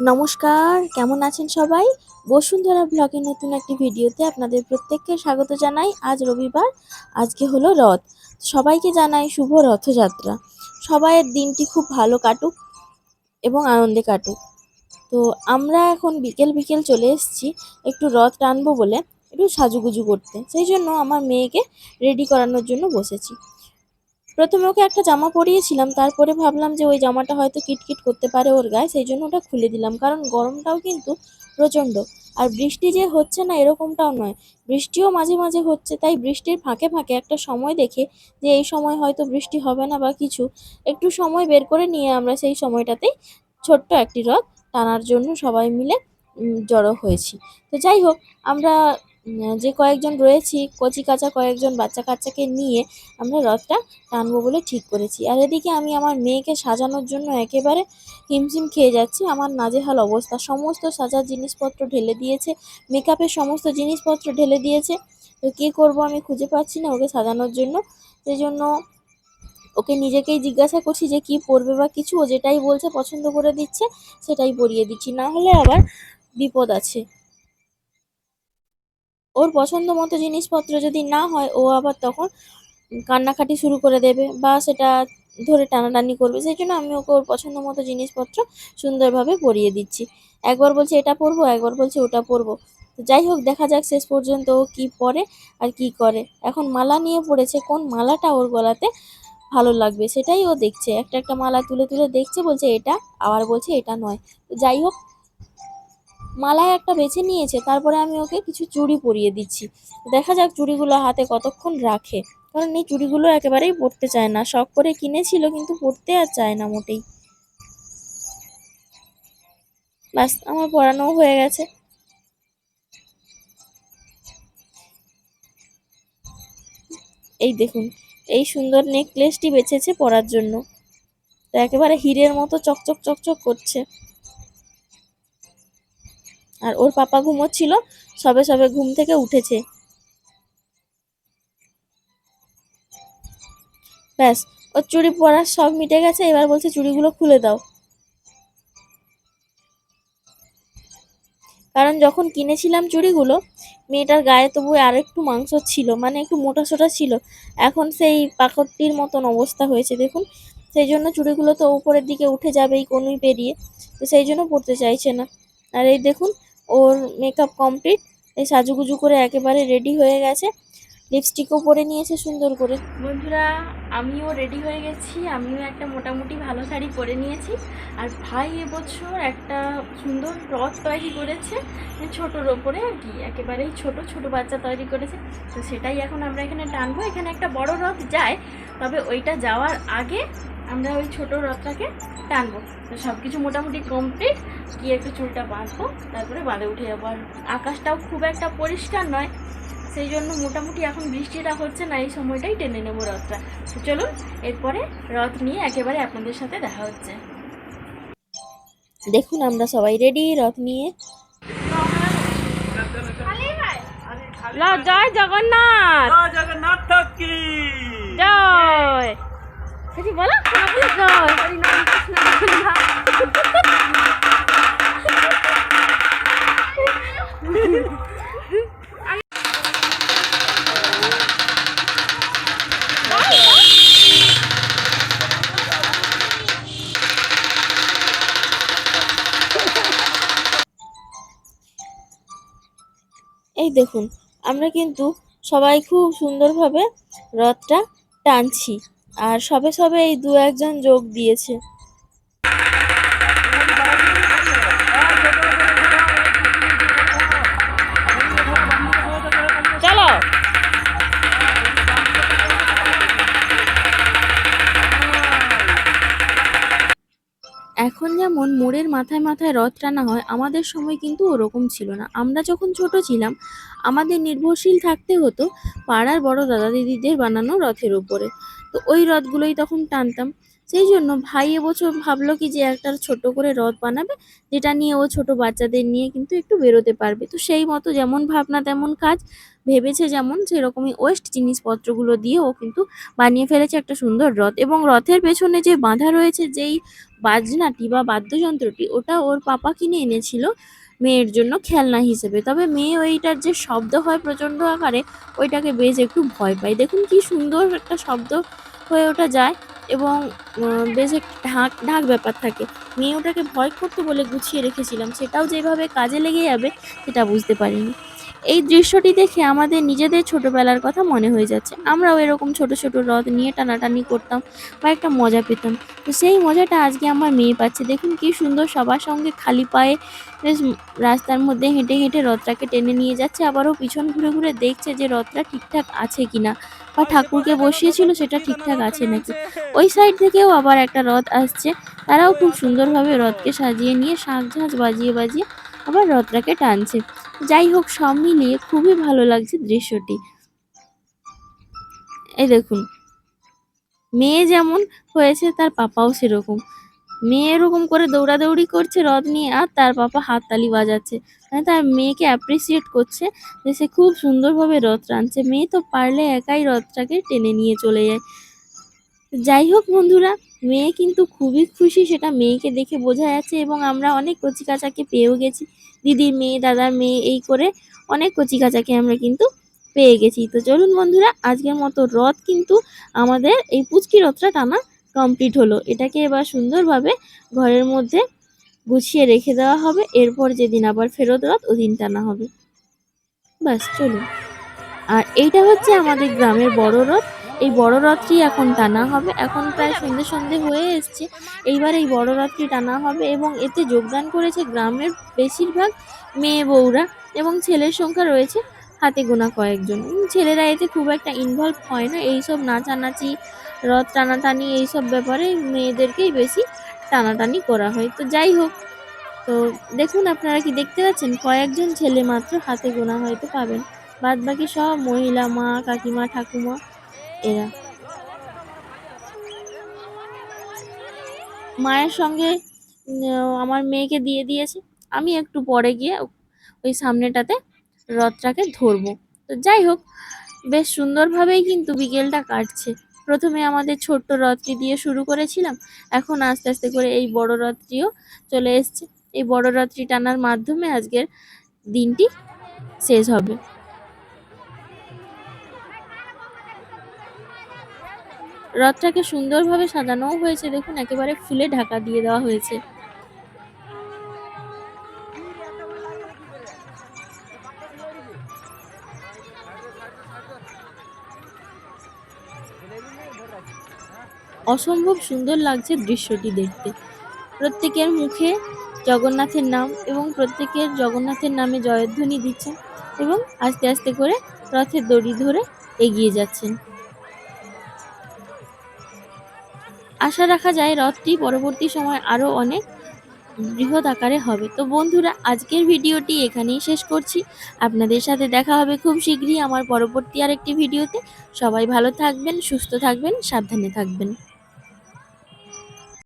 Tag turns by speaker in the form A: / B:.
A: নমস্কার, কেমন আছেন সবাই? বসুন্ধরা ব্লগের নতুন একটি ভিডিওতে আপনাদের প্রত্যেককে স্বাগত জানাই। আজ রবিবার, আজকে হলো রথ। সবাইকে জানাই শুভ রথযাত্রা। সবাইয়ের দিনটি খুব ভালো কাটুক এবং আনন্দে কাটুক। তো আমরা এখন বিকেল বিকেল চলে এসেছি, একটু রথ টানবো বলে, একটু সাজুগুজু করতে। সেই জন্য আমার মেয়েকে রেডি করানোর জন্য বসেছি। প্রথমে ওকে একটা জামা পরিয়েছিলাম, তারপরে ভাবলাম যে ওই জামাটা হয়তো কিটকিট করতে পারে ওর গায়ে, সেই জন্য ওটা খুলে দিলাম। কারণ গরমটাও কিন্তু প্রচণ্ড। আর বৃষ্টি যে হচ্ছে না এরকমটাও নয়। বৃষ্টিও মাঝে মাঝে হচ্ছে, তাই বৃষ্টির ফাঁকে ফাঁকে একটা সময় দেখে যে এই সময় হয়তো বৃষ্টি হবে না বা কিছু, একটু সময় বের করে নিয়ে আমরা সেই সময়টাতেই ছোট্ট একটি রথ টানার জন্য সবাই মিলে জড়ো হয়েছি। তো যাই হোক, আমরা যে কয়েকজন রয়েছি, কচি কাঁচা কয়েকজন বাচ্চা কাচ্চাকে নিয়ে আমরা রথটা টানবো বলে ঠিক করেছি। আর এদিকে আমি আমার মেয়েকে সাজানোর জন্য একেবারে হিমশিম খেয়ে যাচ্ছি। আমার নাজেহাল অবস্থা। সমস্ত সাজার জিনিসপত্র ঢেলে দিয়েছে, মেকআপের সমস্ত জিনিসপত্র ঢেলে দিয়েছে। তো কী করব আমি খুঁজে পাচ্ছি না ওকে সাজানোর জন্য। সেই জন্য ওকে নিজেকেই জিজ্ঞাসা করছি যে কি পরবে বা কিছু। ও যেটাই বলছে, পছন্দ করে দিচ্ছে, সেটাই পরিয়ে দিচ্ছি। না হলে আবার বিপদ আছে। ওর পছন্দ মতো জিনিসপত্র যদি না হয়, ও আবার তখন কান্নাকাটি শুরু করে দেবে বা সেটা ধরে টানাটানি করবে। সেই জন্য আমি ওকে ওর পছন্দ মতো জিনিসপত্র সুন্দরভাবে পরিয়ে দিচ্ছি। একবার বলছে, এটা পরবো? একবার বলছে, ওটা পরবো। তো যাই হোক, দেখা যাক শেষ পর্যন্ত ও কী পরে আর কি করে। এখন মালা নিয়ে পড়েছে, কোন মালাটা ওর গলাতে ভালো লাগবে সেটাই ও দেখছে। একটা একটা মালা তুলে তুলে দেখছে, বলছে, এটা। আবার বলছে, এটা নয়। তো যাই হোক মালায় একটা বেছে নিয়েছে, তারপরে আমি ওকে কিছু চুড়ি পরিয়ে দিচ্ছি। দেখা যাক চুড়িগুলো হাতে কতক্ষণ রাখে। কারণ এই চুড়িগুলো একেবারেই পরতে চায় না। শখ করে কিনেছিল, কিন্তু পরতে আর চায় না মোটেই। ব্যাস, আমার পরানোও হয়ে গেছে। এই দেখুন, এই সুন্দর নেকলেসটি বেছেছে পরার জন্য। তো একেবারে হীরের মতো চকচক চকচক করছে। আর ওর পাপা ঘুমোচ্ছিল, সবে সবে ঘুম থেকে উঠেছে। ব্যাস, ওর চুড়ি পরার সব মিটে গেছে, এবার বলছে চুড়িগুলো খুলে দাও। কারণ যখন কিনেছিলাম চুড়িগুলো, মেয়েটার গায়ে তবু আর একটু মাংস ছিল মানে একটু মোটা সোটা ছিল। এখন সেই পাকড়টির মতন অবস্থা হয়েছে, দেখুন। সেই জন্য চুড়িগুলো তো উপরের দিকে উঠে যাবেই কনুই পেরিয়ে, তো সেই জন্য পরতে চাইছে না। আর এই দেখুন ওর মেকআপ কমপ্লিট এই সাজুগুজু করে একেবারে রেডি হয়ে গেছে। লিপস্টিকও পরে নিয়েছে সুন্দর করে। বন্ধুরা, আমিও রেডি হয়ে গেছি, আমিও একটা মোটামুটি ভালো শাড়ি পরে নিয়েছি। আর ভাই এবছর একটা সুন্দর রথ তৈরি করেছে ছোটোর ওপরে আর কি, একেবারেই ছোট ছোট বাচ্চা তৈরি করেছে। তো সেটাই এখন আমরা এখানে টানবো। এখানে একটা বড় রথ যায়, তবে ওইটা যাওয়ার আগে আমরা ওই ছোট রথটাকে টানবো। তো সব কিছু মোটামুটি কমপ্লিট গিয়ে একটু চুলটা বাঁধবো তারপরে বাঁধে উঠে যাব। আর আকাশটাও খুব একটা পরিষ্কার নয় সেই জন্য মোটামুটি এখন বৃষ্টিটা হচ্ছে না এই সময়টাই টেনে নেব রথটা। তো চলুন এরপরে রথ নিয়ে একেবারে আপনাদের সাথে দেখা হচ্ছে। দেখুন আমরা সবাই রেডি রথ নিয়ে। জয় জগন্নাথ।
B: জগন্নাথ কি
A: জগন্নাথ এই দেখুন আমরা কিন্তু সবাই খুব সুন্দরভাবে রথটা টানছি। আর সবে সবে এই দু একজন যোগ দিয়েছে। চলো। এখন যেমন মোড়ের মাথায় মাথায় রথ টানা হয় আমাদের সময় কিন্তু ওরকম ছিল না। আমরা যখন ছোট ছিলাম আমাদের নির্ভরশীল থাকতে হতো পাড়ার বড় দাদা দিদিদের বানানো রথের উপরে। তো ওই রথগুলোই তখন টানতাম। সেই জন্য ভাই এবছর ভাবলো কি যে একটা ছোট করে রথ বানাবে, যেটা নিয়ে ও ছোট বাচ্চাদের নিয়ে কিন্তু একটু বেরোতে পারবে। তো সেই মতো যেমন ভাবনা তেমন কাজ, ভেবেছে যেমন সেরকমই ওয়েস্ট জিনিসপত্রগুলো দিয়ে ও কিন্তু বানিয়ে ফেলেছে একটা সুন্দর রথ এবং রথের পেছনে যে বাঁধা রয়েছে, যেই বাজনাটি বা বাদ্যযন্ত্রটি, ওটা ওর পাপা কিনে এনেছিল মেয়ের জন্য খেলনা হিসেবে। তবে মেয়ে ওইটার যে শব্দ হয় প্রচণ্ড আকারে, ওইটাকে বেশ একটু ভয় পায়। দেখুন কি সুন্দর একটা শব্দ হয়ে ওটা যায়। এবং বেশ ঢাক ঢাক ব্যাপার থাকে। মেয়ে ওটাকে ভয় করতো বলে গুছিয়ে রেখেছিলাম। সেটাও যেভাবে কাজে লেগে যাবে, সেটা বুঝতে পারিনি। এই দৃশ্যটি দেখে আমাদের নিজেদের ছোটোবেলার কথা মনে হয়ে যাচ্ছে। আমরাও এরকম ছোট ছোট রথ নিয়ে টানাটানি করতাম বা একটা মজা পেতাম। তো সেই মজাটা আজকে আমার মেয়ে পাচ্ছে। দেখুন কি সুন্দর সবার সঙ্গে খালি পায়ে, বেশ রাস্তার মধ্যে হেঁটে হেঁটে রথটাকে টেনে নিয়ে যাচ্ছে। আবারও পিছন ঘুরে ঘুরে দেখছে যে রথটা ঠিকঠাক আছে কিনা। বা ঠাকুরকে বসিয়েছিল সেটা ঠিকঠাক আছে নাকি? ওই সাইড থেকেও আবার একটা রথ আসছে। তারাও খুব সুন্দরভাবে রথকে সাজিয়ে নিয়ে শাঁখ ঝাঁজ বাজিয়ে বাজিয়ে আবার রথটাকে টানছে। যাই হোক, সব মিলিয়ে খুবই ভালো লাগছে দৃশ্যটি। এই দেখুন, মেয়ে যেমন হয়েছে, তার পাপাও সেরকম। মেয়ে এরকম করে দৌড়াদৌড়ি করছে রথ নিয়ে, আর তার পাপা হাততালি বাজাচ্ছে। মানে তার মেয়েকে অ্যাপ্রিসিয়েট করছে যে সে খুব সুন্দরভাবে রথ টানছে। মেয়ে তো পারলে একাই রথটাকে টেনে নিয়ে চলে যায়। যাই হোক বন্ধুরা, মেয়ে কিন্তু খুবই খুশি, সেটা মেয়েকে দেখে বোঝা যাচ্ছে এবং আমরা অনেক কচিকাচাকে পেয়েও গেছি। দিদির মেয়ে, দাদার মেয়ে, এই করে অনেক কচিকাচাকে আমরা কিন্তু পেয়ে গেছি। তো চলুন বন্ধুরা, আজকের মতো রথ কিন্তু আমাদের এই পুচকি রথটা টানা কমপ্লিট হলো। এটাকে এবার সুন্দরভাবে ঘরের মধ্যে গুছিয়ে রেখে দেওয়া হবে। এরপর যেদিন আবার ফেরত রথ ওদিন টানা হবে। ব্যাস, চলুন। আর এইটা হচ্ছে আমাদের গ্রামের বড় রথ। এই বড় রথটি এখন টানা হবে। এখন প্রায় সন্ধে সন্ধে হয়ে এসছে। এইবার এই বড় রথটি টানা হবে এবং এতে যোগদান করেছে গ্রামের বেশিরভাগ মেয়ে বউরা এবং ছেলের সংখ্যা রয়েছে হাতে গোনা কয়েকজন। ছেলেরা এতে খুব একটা ইনভলভ হয় না। এইসব নাচানাচি রথ টানাটানি এইসব ব্যাপারে মেয়েদেরকেই বেশি টানাটানি করা হয়। তো যাই হোক, তো দেখুন আপনারা কি দেখতে পাচ্ছেন? কয়েকজন ছেলে মাত্র হাতে গোনা হয়তো পাবেন। বাদ বাকি সব মহিলা, মা, কাকিমা, ঠাকুমা, এরা। মায়ের সঙ্গে আমার মেয়েকে দিয়ে দিয়েছে। আমি একটু পরে গিয়ে ওই সামনেটাতে রথটাকে ধরবো। তো যাই হোক, বেশ সুন্দরভাবেই কিন্তু বিকেলটা কাটছে। প্রথমে আমাদের ছোট্ট রথটি দিয়ে শুরু করেছিলাম, এখন আস্তে আস্তে করে এই বড় রথটিও চলে এসছে। এই বড় রথটি টানার মাধ্যমে আজকের দিনটি শেষ হবে। রথটাকে সুন্দরভাবে সাজানোও হয়েছে, দেখুন একেবারে ফুলে ঢাকা দিয়ে দেওয়া হয়েছে। অসম্ভব সুন্দর লাগছে দৃশ্যটি দেখতে। প্রত্যেকের মুখে জগন্নাথের নাম এবং প্রত্যেকের জগন্নাথের নামে জয়ধ্বনি দিচ্ছেন এবং আস্তে আস্তে করে রথের দড়ি ধরে এগিয়ে যাচ্ছেন। আশা রাখা যায় রথটি পরবর্তী সময় আরও অনেক বৃহৎ আকারে হবে। তো বন্ধুরা, আজকের ভিডিওটি এখানেই শেষ করছি। আপনাদের সাথে দেখা হবে খুব শীঘ্রই আমার পরবর্তী আরেকটি ভিডিওতে। সবাই ভালো থাকবেন, সুস্থ থাকবেন, সাবধানে থাকবেন।